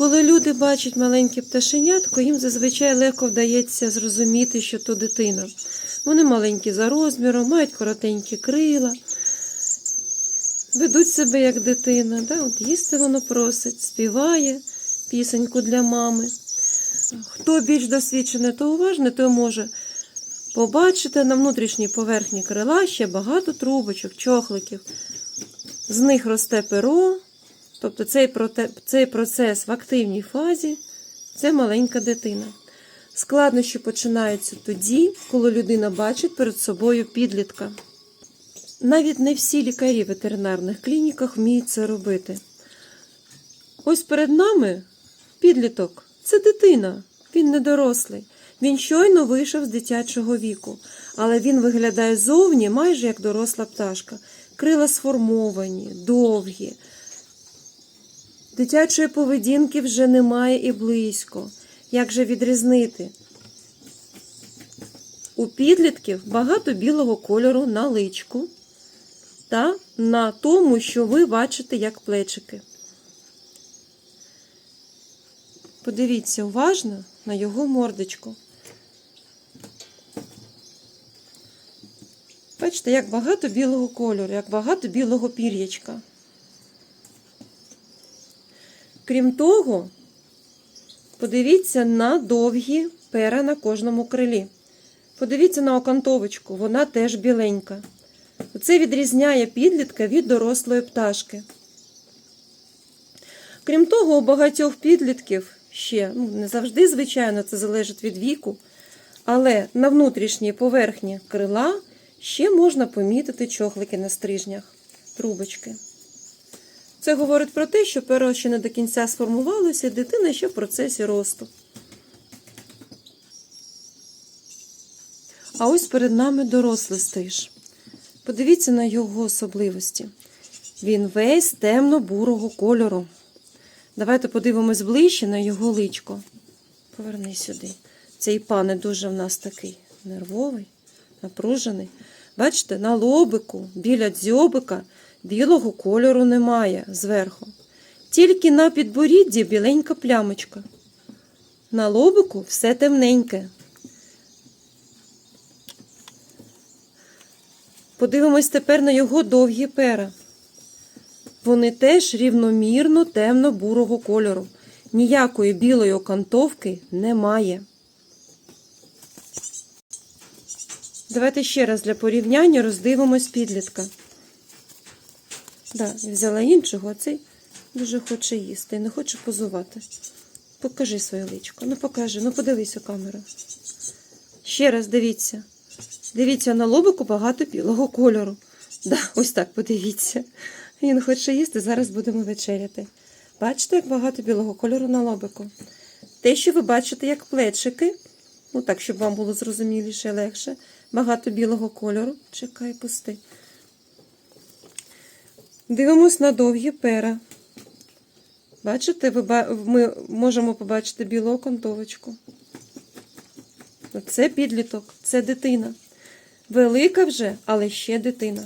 Коли люди бачать маленьке пташенятко, їм зазвичай легко вдається зрозуміти, що то дитина. Вони маленькі за розміром, мають коротенькі крила, ведуть себе як дитина. Да? От їсти воно просить, співає пісеньку для мами. Хто більш досвідчений та уважний, той може побачити на внутрішній поверхні крила ще багато трубочок, чохликів. З них росте перо, тобто цей, цей процес в активній фазі це маленька дитина. Складнощі починаються тоді, коли людина бачить перед собою підлітка. Навіть не всі лікарі в ветеринарних клініках вміють це робити. Ось перед нами підліток це дитина, він не дорослий. Він щойно вийшов з дитячого віку, але він виглядає зовні майже як доросла пташка. Крила сформовані, довгі. Дитячої поведінки вже немає і близько. Як же відрізнити? У підлітків багато білого кольору на личку та на тому, що ви бачите як плечики. Подивіться уважно на його мордочку. Бачите, як багато білого кольору, як багато білого пір'ячка. Крім того, подивіться на довгі пера на кожному крилі. Подивіться на окантовочку, вона теж біленька. Це відрізняє підлітка від дорослої пташки. Крім того, у багатьох підлітків ще, ну не завжди, звичайно, це залежить від віку, але на внутрішній поверхні крила ще можна помітити чохлики на стрижнях, трубочки. Це говорить про те, що перо ще не до кінця сформувалося, дитина ще в процесі росту. А ось перед нами дорослий стриж. Подивіться на його особливості. Він весь темно-бурого кольору. Давайте подивимось ближче на його личко. Поверни сюди. Цей пане дуже в нас такий нервовий, напружений. Бачите, на лобику, біля дзьобика білого кольору немає зверху. Тільки на підборідді біленька плямочка. На лобику все темненьке. Подивимось тепер на його довгі пера. Вони теж рівномірно темно-бурого кольору. Ніякої білої окантовки немає. Давайте ще раз для порівняння роздивимось підлітка. Да, взяла іншого, а цей дуже хоче їсти і не хоче позувати. Покажи своє личко. Ну покажи, ну подивись у камеру. Ще раз дивіться. Дивіться, на лобику багато білого кольору. Да, ось так подивіться. Він хоче їсти, зараз будемо вечеряти. Бачите, як багато білого кольору на лобику? Те, що ви бачите, як плечики, ну так, щоб вам було зрозуміліше і легше. Багато білого кольору. Чекай, пусти. Дивимось на довгі пера. Бачите, ми можемо побачити білу окантовочку. Це підліток, це дитина. Велика вже, але ще дитина.